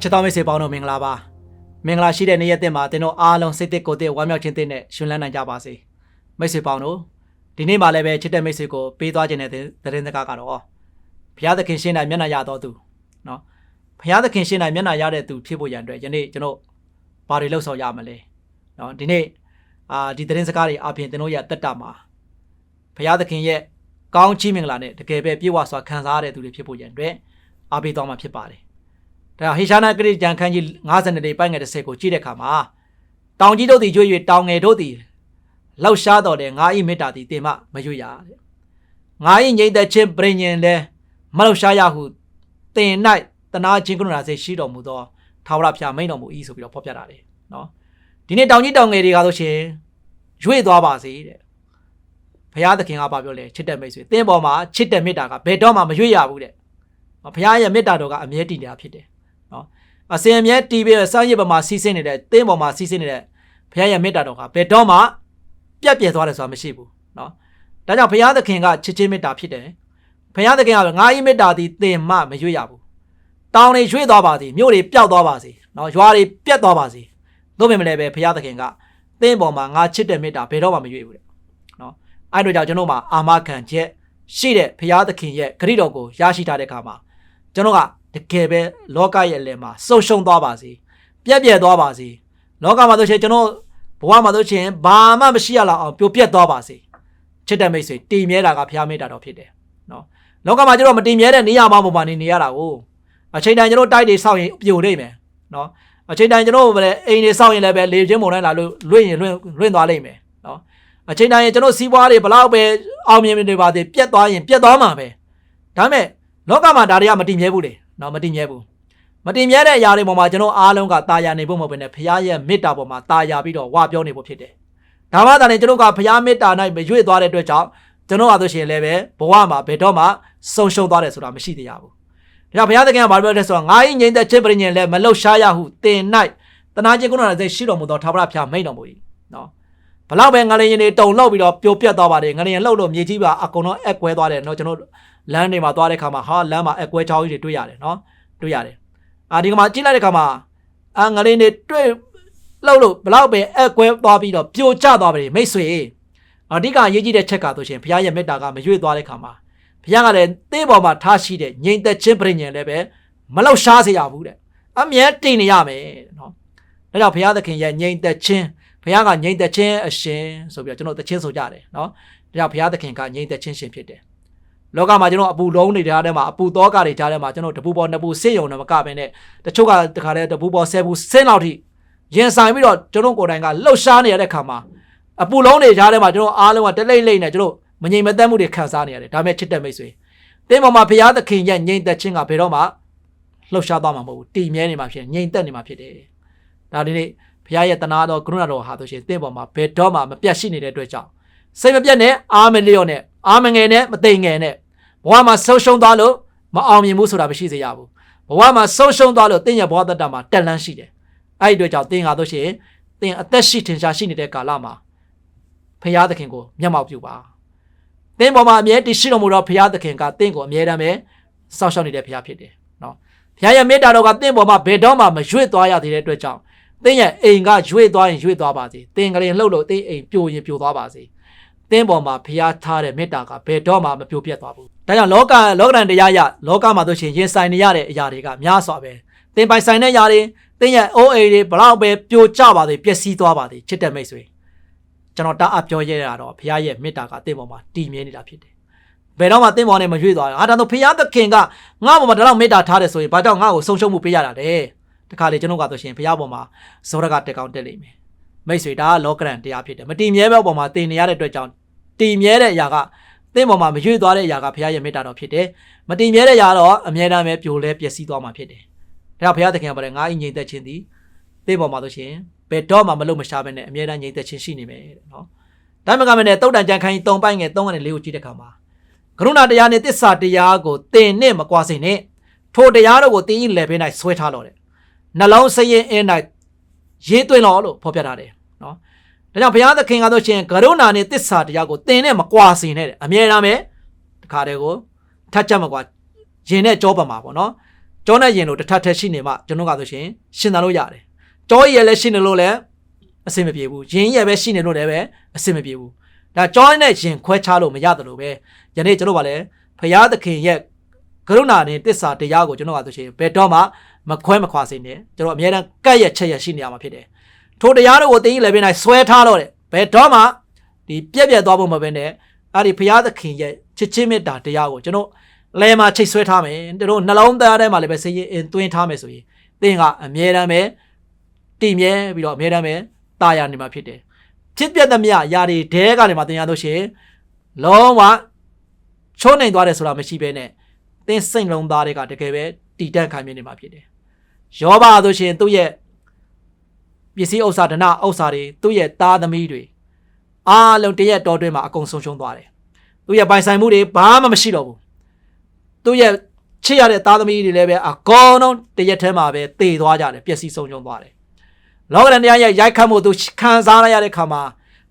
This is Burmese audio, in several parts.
ချစ်တော်မိတ်ဆွေပေါင်းတို့မင်္ဂလာပါမင်္ဂလာရှိတဲ့နေ့ရက်သစ်မှာသင်တို့အားလုံးစိတ်သစ်ကိုယ်သစ်ဝမ်းမြောက်ခြင်းသစ်နဲ့ရှင်လန်းနိုင်ကြပါစေမိတ်ဆွေပေါင်းတို့ဒီနေ့မှလည်းပဲချစ်တဲ့မိတ်ဆွေကိုပေးသွားခြင်းတဲ့သတင်းစကားကတော့ဘုရားသခင်ရှင်းနိုင်မျက်နှာရတော်သူနော်ဘုရားသခင်ရှင်းနိုင်မျက်နှာရတဲ့သူဖြစ်ဖို့ရန်အတွက်ယနေ့ကျွန်တော်ဘာတွေလှုပ်ဆောင်ရမလဲနော်ဒီနေ့အာဒီသတင်းစကားတွေအပြင်သင်တို့ရဲ့တက်တာမှာဘုရားသခင်ရဲ့ကောင်းချီးမင်္ဂလာနဲ့တကယ်ပဲပြေဝစွာခံစားရတဲ့သူတွေဖြစ်ဖို့ရန်အတွက်အားပေးသွားမှာဖြစ်ပါတယ် ဒါဟေရှာနာဂရိကြံခန်းကြီး52လေးပိုင်းငယ်30ကိုကြည့်တဲ့အခါမှာတောင်ကြီးတို့သည်ကြွေ၍တောင်ငယ်တို့သည်လောက်ရှားတော်တဲ့ငါဤမေတ္တာသည်တင်မမရွရတဲ့ငါဤငြိမ့်သက်ခြင်းပြင်းညင်လဲမလောက်ရှားရဟုတင်၌တနာချင်းကရုဏာစိတ်ရှိတော်မူသောထာဝရဘုရားမိန်တော်မူ၏ဆိုပြီးတော့ဖော်ပြတာတယ်နော်ဒီနေ့တောင်ကြီးတောင်ငယ်တွေကဆိုရှင်ရွေ့သွားပါစေတဲ့ဘုရားသခင်ကပြောလဲချစ်တဲ့မိတ်ဆွေတင်းပေါ်မှာချစ်တဲ့မေတ္တာကဘယ်တော့မှမရွေ့ရဘူးတဲ့ဘုရားရဲ့မေတ္တာတော်ကအမြဲတည်နေတာဖြစ်တယ် နော်အစင်အမြဲတီးပြီးစမ်းရစ်ပေါ်မှာစီးဆင်းနေတဲ့တင်းပေါ်မှာစီးဆင်းနေတဲ့ဘုရားရဲ့မေတ္တာတော်ကဘယ်တော့မှပြတ်ပြဲသွားတယ်ဆိုတာမရှိဘူးနော်ဒါကြောင့်ဘုရားသခင်ကချစ်ချင်းမေတ္တာဖြစ်တယ်ဘုရားသခင်ကငါဤမေတ္တာသည်သင်မှမရွေ့ရဘူးတောင်တွေရွေ့သွားပါစေမြို့တွေပျောက်သွားပါစေနော်ရွာတွေပြတ်သွားပါစေသို့ပေမဲ့လည်းပဲဘုရားသခင်ကသင်ပေါ်မှာငါချစ်တဲ့မေတ္တာဘယ်တော့မှမရွေ့ဘူးတဲ့နော်အဲ့တို့ကြောင့်ကျွန်တော်မှာအာမခံချက်ရှိတဲ့ဘုရားသခင်ရဲ့ဂရုတော်ကိုရရှိထားတဲ့အခါမှာကျွန်တော်က တကယ်ပဲလောကရဲ့အလယ်မှာစုံရှုံသွားပါစေပြက်ပြက်သွားပါစေလောကမှာဆိုရှင်ကျွန်တော်ဘဝမှာဆိုရှင်ဘာမှမရှိရလောက်အောင်ပြိုပြက်သွားပါစေချစ်တဲ့မိတ်ဆွေတည်မြဲတာကဘုရားမေတ္တာတော်ဖြစ်တယ်နော်လောကမှာကျွန်တော်မတည်မြဲတဲ့နေရာမှာပုံမှာနေနေရတာကိုအချိန်တိုင်းကျွန်တော်တိုက်တွေစောင့်ရင်ပြိုနေမယ်နော်အချိန်တိုင်းကျွန်တော်ပဲအိမ်တွေစောင့်ရင်လည်းပဲလေချင်းပုံတိုင်းလာလို့လွင့်ရင်လွင့်လွင့်သွားလိမ့်မယ်နော်အချိန်တိုင်းကျွန်တော်စီးပွားတွေဘလောက်ပဲအောင်မြင်နေပါသေးပြက်သွားရင်ပြက်သွားမှာပဲဒါပေမဲ့ လောကမှာဒါတွေကမတည်မြဲဘူးလေနော်မတင်မြဲဘူးမတင်မြဲတဲ့အရာတွေပေါ်မှာကျွန်တော်အားလုံးကတာယာနေဖို့မဟုတ်ဘဲနဲ့ဖခင်ရဲ့မေတ္တာပေါ်မှာတာယာပြီးတော့ဝါပြောနေဖို့ဖြစ်တယ်။ဒါမှသာလေကျွန်တော်ကဖခင်မေတ္တာ၌မရွေ့သွားတဲ့အတွက်ကြောင့်ကျွန်တော်အားဆိုရှင်လည်းပဲဘဝမှာဘယ်တော့မှဆုံရှုံသွားတယ်ဆိုတာမရှိသေးရဘူး။ဒါကြောင့်ဘုရားသခင်ကဘာပြောလဲဆိုတော့ငါ၏ငြိမ်သက်ခြင်းပြည့်ညင်လည်းမလှုပ်ရှားရဟုတင်၌တနာခြင်းကုဏနာစိတ်ရှိတော်မူသောထာဝရဘုရားမိန်တော်မူ၏နော်ဘလောက်ပဲငလျင်တွေတုံလောက်ပြီးတော့ပြိုပြတ်သွားပါတယ်ငလျင်လှုပ်လို့မြေကြီးပါအကုန်လုံးအက်ကွဲသွားတယ်နော်ကျွန်တော် လမ်းတွေမှာသွားတဲ့ခါမှာဟာလမ်းမှာအက်ကွဲချောင်းကြီးတွေတွေ့ရတယ်နော်တွေ့ရတယ်။အာဒီကမှာကြည့်လိုက်တဲ့ခါမှာအာငလင်းတွေတွေ့လှုပ်လို့ဘလောက်ပဲအက်ကွဲသွားပြီးတော့ပြိုကျသွားပြီမိတ်ဆွေ။အဓိကအရေးကြီးတဲ့ချက်ကဆိုရှင်ဘုရားရဲ့မေတ္တာကမရွေ့သွားတဲ့ခါမှာဘုရားကလည်းသေပေါ်မှာထားရှိတဲ့ငြိမ်သက်ခြင်းပြည့်ညင်လည်းပဲမလောက်ရှားစေရဘူးတဲ့အမြဲတည်နေရမယ်နော်။ဒါကြောင့်ဘုရားသခင်ရဲ့ငြိမ်သက်ခြင်းဘုရားကငြိမ်သက်ခြင်းအရှင်ဆိုပြီးတော့ကျွန်တော်သချင်းဆိုကြတယ်နော်။ဒါကြောင့်ဘုရားသခင်ကငြိမ်သက်ခြင်းရှင်ဖြစ်တယ်။ လောကမှာကျွန်တော်အပူလုံးတွေကြားထဲမှာအပူတောကတွေကြားထဲမှာကျွန်တော်တပူပေါ်နှစ်ပူဆင့်ယုံတော့မကဘဲနဲ့တချို့ကတခါတည်းတပူပေါ်ဆယ်ပူဆင်းလောက်ထိရင်ဆိုင်ပြီးတော့ကျွန်တော်ကိုယ်တိုင်ကလှုပ်ရှားနေရတဲ့ခါမှာအပူလုံးတွေကြားထဲမှာကျွန်တော်အားလုံးကတလိမ့်လိမ့်နဲ့ကျွန်တော်မငြိမ်မသက်မှုတွေခံစားနေရတယ်ဒါပေမဲ့ချစ်တဲ့မိတ်ဆွေတင်းပေါ်မှာဘုရားသခင်ရဲ့ငြိမ်သက်ခြင်းကဘယ်တော့မှလှုပ်ရှားသွားမှာမဟုတ်ဘူးတည်မြဲနေမှာဖြစ်ငြိမ်သက်နေမှာဖြစ်တယ်ဒါဒီနေ့ဘုရားရဲ့တနာတော်ကရုဏာတော်ဟာဆိုရှင်တင်းပေါ်မှာဘယ်တော့မှမပြတ်ရှိနေတဲ့အတွက်ကြောင့်စိတ်မပြတ်နဲ့အားမလျော့နဲ့အားမငယ်နဲ့မသိငယ်နဲ့ ဘဝမှာဆုံးရှုံးသွားလို့မအောင်မြင်ဘူးဆိုတာမရှိစေရဘူးဘဝမှာဆုံးရှုံးသွားလို့တင်းရဲ့ဘဝတတမှာတက်လန်းရှိတယ်အဲ့ဒီအတွက်ကြောင့်တင်းကားတို့ရှိရင်တင်းအသက်ရှိထင်ရှားရှိနေတဲ့ကာလမှာဖရာသခင်ကိုမျက်မှောက်ပြုပါတင်းပေါ်မှာအမြဲတည်ရှိတော်မူသောဖရာသခင်ကတင်းကိုအမြဲတမ်းပဲစောင့်ရှောက်နေတဲ့ဖရာဖြစ်တယ်နော်ဖရာရဲ့မေတ္တာတော်ကတင်းပေါ်မှာဘယ်တော့မှမရွေ့သွားရသေးတဲ့အတွက်ကြောင့်တင်းရဲ့အိမ်ကရွေ့သွားရင်ရွေ့သွားပါစေတင်းကလေးလှုပ်လို့တင်းအိမ်ပြိုရင်ပြိုသွားပါစေ တင်းပေါ်မှာဖျားထားတဲ့မေတ္တာကဘယ်တော့မှမပြိုပြတ်သွားဘူး။ဒါကြောင့်လောကလောကရန်တရားရလောကမှာဆိုရှင်ရင်ဆိုင်နေရတဲ့အရာတွေကများစွာပဲ။တင်းပိုင်ဆိုင်တဲ့ຢာတွေတင်းရဲ့အိုးအိမ်တွေဘလောက်ပဲပြိုကျပါသေးပျက်စီးသွားပါသေးချစ်တဲ့မိတ်ဆွေကျွန်တော်တအားပြောရတာတော့ဖျားရဲ့မေတ္တာကတင်းပေါ်မှာတည်မြဲနေတာဖြစ်တယ်။ဘယ်တော့မှတင်းပေါ်နဲ့မရွေ့သွားဘူး။ဟာဒါတော့ဖျားသခင်ကငါ့ပေါ်မှာဒါတော့မေတ္တာထားတယ်ဆိုရင်ဘာကြောင့်ငါ့ကိုဆုံးရှုံးမှုပေးရတာလဲ။တခါလေကျွန်တော်ကဆိုရှင်ဖျားပေါ်မှာဇောရကတက်ကောင်းတက်လိမ့်မယ်။ မိတ်ဆွေဒါကလောကရန်တရားဖြစ်တယ်။မတည်မြဲပဲပေါ်မှာတည်နေရတဲ့အတွက်ကြောင့်တည်မြဲတဲ့အရာကသင်ပေါ်မှာမရွေ့သွားတဲ့အရာကဘုရားရဲ့မေတ္တာတော်ဖြစ်တယ်။မတည်မြဲတဲ့အရာတော့အမြဲတမ်းပဲပြိုလဲပျက်စီးသွားမှာဖြစ်တယ်။ဒါကြောင့်ဘုရားသခင်ကပြောတယ်ငါ့ဤငြိမ်သက်ခြင်းသည်သင်ပေါ်မှာဆိုရှင်ဘယ်တော့မှမလို့မရှားဘဲနဲ့အမြဲတမ်းငြိမ်သက်ခြင်းရှိနေမယ်တဲ့နော်။ဒါမှမကမနဲ့တုတ်တန်ကြံခိုင်း3ပိုင်းငယ်3ကနေ4ကိုကြည့်တဲ့အခါမှာကရုဏာတရားနဲ့တစ္ဆာတရားကိုသင်နဲ့မကွာစေနဲ့ထိုတရားတို့ကိုသင်ဤလယ်ဘေး၌ဆွဲထားလို့တဲ့နှလုံးစရင်အင်း၌ရေးသွင်းလို့လို့ဖော်ပြထားတယ်နော် ဒါကြောင့်ဘုရားသခင်ကတော့ရှင်ကရုဏာနဲ့တစ္ဆာတရားကိုသင်နဲ့မကွာစေနဲ့တဲ့အမြဲတမ်းပဲတခါတည်းကိုထတ်ချက်မကွာရင်နဲ့ကြောပမှာပေါ့နော်ကြောနဲ့ရင်လို့တစ်ထပ်ထက်ရှိနေမှကျွန်တော်ကဆိုရှင်ရှင်သာလို့ရတယ်ကြောရည်လည်းရှိနေလို့လည်းအဆင်မပြေဘူးရင်ရည်ပဲရှိနေလို့လည်းပဲအဆင်မပြေဘူးဒါကြောနဲ့ရင်ခွဲခြားလို့မရတယ်လို့ပဲယနေ့ကျွန်တော်ကလည်းဖရာသခင်ရဲ့ကရုဏာနဲ့တစ္ဆာတရားကိုကျွန်တော်ကဆိုရှင်ဘယ်တော့မှမခွဲမခွာစေနဲ့ကျွန်တော်အမြဲတမ်းကတ်ရချက်ရရှိနေရမှာဖြစ်တယ် ထိုတရားတို့ကိုတင်းကြီးလည်းပြနိုင်ဆွဲထားတော့တယ်ဘယ်တော့မှဒီပြက်ပြက်သွားဖို့မပဲနဲ့အဲ့ဒီဖရာသခင်ရဲ့ချစ်ချင်းမေတ္တာတရားကိုကျွန်တော်လဲမှာချိတ်ဆွဲထားမယ်တို့နှလုံးသားထဲမှာလည်းပဲစိတ်ရင်သွင်းထားမယ်ဆိုရင်သင်ကအမြဲတမ်းပဲတည်မြဲပြီးတော့အမြဲတမ်းပဲတာယာနေမှာဖြစ်တယ်ဖြစ်ပြက်သမျှຢာတွေဒဲကနေမှသင်ရလို့ရှိရင်လုံးဝချိုးနိုင်သွားတယ်ဆိုတာမရှိဘဲနဲ့သင်စိတ်လုံးသားတွေကတကယ်ပဲတည်တတ်ခံမြင်နေမှာဖြစ်တယ်ယောဘဆိုရှင်သူ့ရဲ့ ပစ္စည်းဥစ္စာဒနာဥစ္စာတွေသူ့ရဲ့သားသမီးတွေအားလုံးတရက်တော်တွင်းမှာအကုန်ဆုံးရှုံးသွားတယ်သူ့ရဲ့ပိုင်ဆိုင်မှုတွေဘာမှမရှိတော့ဘူးသူ့ရဲ့ချစ်ရတဲ့သားသမီးတွေလည်းပဲအကုန်လုံးတရက်ထဲမှာပဲတည်သွားကြတယ်ပျက်စီးဆုံးရှုံးသွားတယ်လောကရန်တရားရဲ့ရိုက်ခတ်မှုသူခံစားရတဲ့ခါမှာ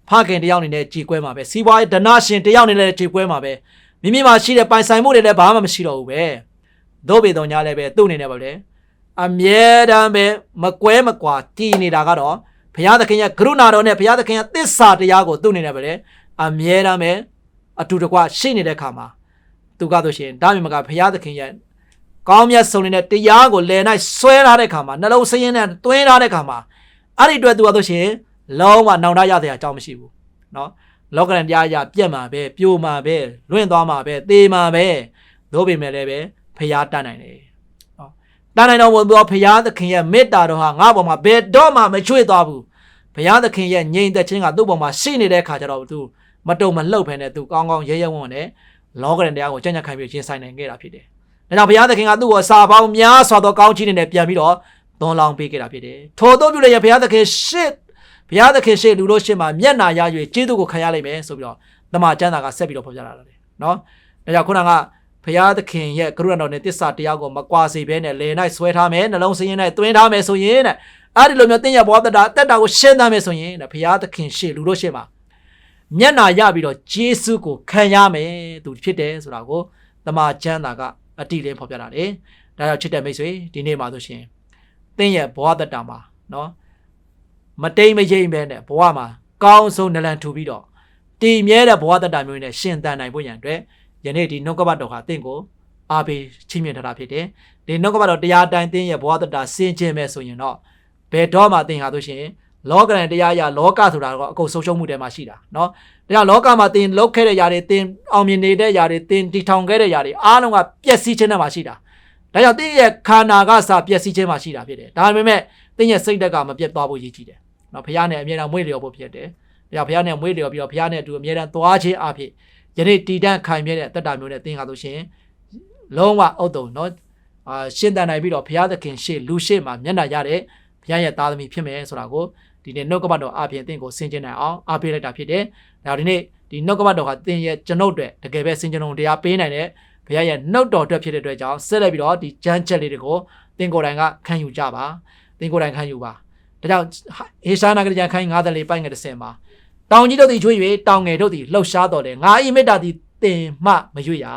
ဖခင်တယောက်အနေနဲ့ကြည်ကွဲမှာပဲစီးပွားရေးဒနာရှင်တယောက်အနေနဲ့ကြည်ကွဲမှာပဲမိမိမှာရှိတဲ့ပိုင်ဆိုင်မှုတွေလည်းဘာမှမရှိတော့ဘူးပဲတို့ပေတော်ညာလည်းပဲသူ့အနေနဲ့ပါလေ အမြဲတမ်းပဲမကွဲမကွာတည်နေတာကတော့ဘုရားသခင်ရဲ့ကရုဏာတော်နဲ့ဘုရားသခင်ရဲ့သစ္စာတရားကိုသူ့အနေနဲ့ပဲလေအမြဲတမ်းပဲအတူတကွရှိနေတဲ့ခါမှာသူကဆိုရှင်ဒါမြင်မကဘုရားသခင်ရဲ့ကောင်းမြတ်ဆုံးနေတဲ့တရားကိုလယ်၌ဆွဲထားတဲ့ခါမှာနှလုံးစင်းနဲ့တွင်းထားတဲ့ခါမှာအဲ့ဒီအတွက်သူကဆိုရှင်လုံးဝနောင်တရရတဲ့အကြောင်းမရှိဘူးเนาะလောကရန်တရားရပြက်မှာပဲပြိုမှာပဲလွင့်သွားမှာပဲသေမှာပဲတို့ပေမဲ့လည်းပဲဖျားတတ်နိုင်တယ်เนาะ တတ်နိုင်တော့ဘုရားဖျားသခင်ရဲ့မေတ္တာတော်ဟာငါ့ဘောမှာဘယ်တော့မှမချွေသွားဘူးဘုရားသခင်ရဲ့ငြိမ်သက်ခြင်းကသူ့ဘောမှာရှိနေတဲ့ခါကျတော့သူမတုံမလှုပ်ဖ ೇನೆ သူကောင်းကောင်းရဲရဲဝံ့ဝံ့နဲ့လောကရန်တရားကိုကြံ့ကြံ့ခိုင်ပြီးရှင်းဆိုင်နိုင်ခဲ့တာဖြစ်တယ်။ဒါကြောင့်ဘုရားသခင်ကသူ့ကိုစာပေါင်းများစွာသောကောင်းချီးတွေနဲ့ပြန်ပြီးတော့သွန်လောင်းပေးခဲ့တာဖြစ်တယ်။ထို့သောပြုတဲ့ဘုရားသခင်ရှစ်ဘုရားသခင်ရှေ့လူတို့ရှေ့မှာမျက်နာရ၍ကျေးဇူးကိုခံရလိမ့်မယ်ဆိုပြီးတော့တမန်ကျမ်းစာကဆက်ပြီးတော့ဖော်ပြလာတယ်နော်။ဒါကြောင့်ခုနက ဘုရားသခင်ရဲ့ကရုဏာတော်နဲ့တစ္ဆာတရားကိုမကွာစေဘဲနဲ့လေ၌ဆွဲထားမယ်နှလုံးစင်းရင်၌တွင်းထားမယ်ဆိုရင်တဲ့အဲ့ဒီလိုမျိုးတင်းရဘဝတတာတက်တာကိုရှင်းသားမယ်ဆိုရင်တဲ့ဘုရားသခင်ရှေ့လူတို့ရှေ့မှာမျက်နာရပြီးတော့ယေရှုကိုခံရမယ်သူဖြစ်တယ်ဆိုတာကိုတမန်ကျမ်းစာကအတိလင်းဖော်ပြလာတယ်။ဒါကြောင့်ချစ်တဲ့မိတ်ဆွေဒီနေ့မှာဆိုရှင်တင်းရဲ့ဘဝတတာမှာနော်မတိမ်မရိမ်ပဲနဲ့ဘဝမှာကောင်းဆုံးနလန်ထူပြီးတော့တည်မြဲတဲ့ဘဝတတမျိုးနဲ့ရှင်သန်နိုင်ဖို့ရန်အတွက် ယနေ့ဒီနှုတ်ကပတ်တော်ဟာတင့်ကိုအားပေးချီးမြှင့်ထားတာဖြစ်တယ်။ဒီနှုတ်ကပတ်တော်တရားတိုင်းတင်းရဲ့ဘဝတတဆင်ခြင်မဲ့ဆိုရင်တော့ဘယ်တော့မှတင်ဟာဆိုရှင်လောကရန်တရားရလောကဆိုတာကတော့အကုန်ဆုံးရှုံးမှုတွေမှာရှိတာเนาะဒါကြောင့်လောကမှာတင်လောက်ခဲ့တဲ့ຢာတွေတင်အောင်မြင်နေတဲ့ຢာတွေတင်တီထောင်ခဲ့တဲ့ຢာတွေအားလုံးကပျက်စီးခြင်းနဲ့မှာရှိတာဒါကြောင့်တင်းရဲ့ခန္ဓာကစာပျက်စီးခြင်းမှာရှိတာဖြစ်တယ်ဒါပေမဲ့တင်းရဲ့စိတ်ဓာတ်ကမပြတ်သွားဖို့ရည်ကြည်တယ်နော်ဘုရားနဲ့အမြဲတမ်းမွေးလျော်ဖို့ဖြစ်တယ်ဒါကြောင့်ဘုရားနဲ့မွေးလျော်ပြီးတော့ဘုရားနဲ့အတူအမြဲတမ်းသွားခြင်းအဖြစ် ယနေ့တည်တံ့ခိုင်မြဲတဲ့တက်တာမျိုးနဲ့တင်းဟာဆိုရှင်လုံးဝအုတ်တုံနော်အာရှင်းတန်နိုင်ပြီးတော့ဘုရားသခင်ရှေ့လူရှေ့မှာမျက်နှာရတဲ့ဘုရားရဲ့သားသမီးဖြစ်မယ်ဆိုတာကိုဒီနေ့နှုတ်ကပတ်တော်အပြင်အသင်ကိုဆင်ခြင်နိုင်အောင်အားပေးလိုက်တာဖြစ်တယ်။ဒါဒီနေ့ဒီနှုတ်ကပတ်တော်ဟာသင်ရဲ့ကျွန်ုပ်အတွက်တကယ်ပဲဆင်ခြင်ုံတရားပေးနိုင်တဲ့ဘုရားရဲ့နှုတ်တော်အတွက်ဖြစ်တဲ့အတွက်ကြောင့်ဆက်လက်ပြီးတော့ဒီကြမ်းချက်လေးတွေကိုသင်ကိုယ်တိုင်ကခံယူကြပါ။သင်ကိုယ်တိုင်ခံယူပါ။ဒါကြောင့်ဟေရှာနာဂရကြံခိုင်း90ပိုင်ငယ်30မှာ တောင်ကြီးတို့သည်ချွေ၍တောင်ငယ်တို့သည်လှုပ်ရှားတော်တယ်ငါဤမေတ္တာသည်တင်မှမရွေ့ရ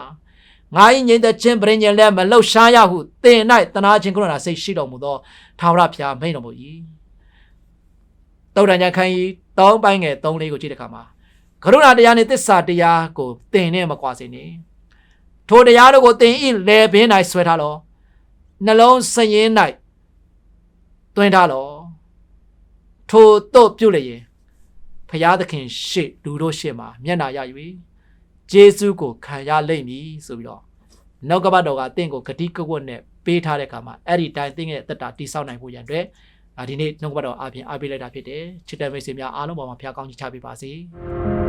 ငါဤငြိမ်သက်ခြင်းပရိညင်လည်းမလှုပ်ရှားရဟုတင်၌တနာခြင်းကရုဏာစိတ်ရှိတော်မူသောထာဝရဘုရားမိန်တော်မူ၏တုတ်တန်ကြခိုင်းတောင်းပိုင်းငယ်၃လေးကိုကြည့်တဲ့အခါမှာကရုဏာတရားနှင့်သစ္စာတရားကိုတင်နဲ့မကွာစေနှင့်ထိုတရားတို့ကိုတင်ဤလေဘင်း၌ဆွဲထားလောနှလုံးစရင်၌တွင်ထားလောထိုတို့ပြုလျင် ဖရာသခင်ရှေ့လူတို့ရှေ့မှာမျက်နာရ၍ဂျေစုကိုခံရလိမ့်မည်ဆိုပြီးတော့နောက်ကပတ်တော်ကတင့်ကိုဂတိကဝတ်နဲ့ပေးထားတဲ့အခါမှာအဲ့ဒီတိုင်းတင့်ရဲ့တက်တာတိဆောက်နိုင်ဖို့ရန်အတွက်ဒီနေ့နှုတ်ကပတ်တော်အပြင်အားပေးလိုက်တာဖြစ်တယ်ချစ်တဲ့မိတ်ဆွေများအားလုံးပေါ်မှာဖျားကောင်းချီးချပေးပါစေ။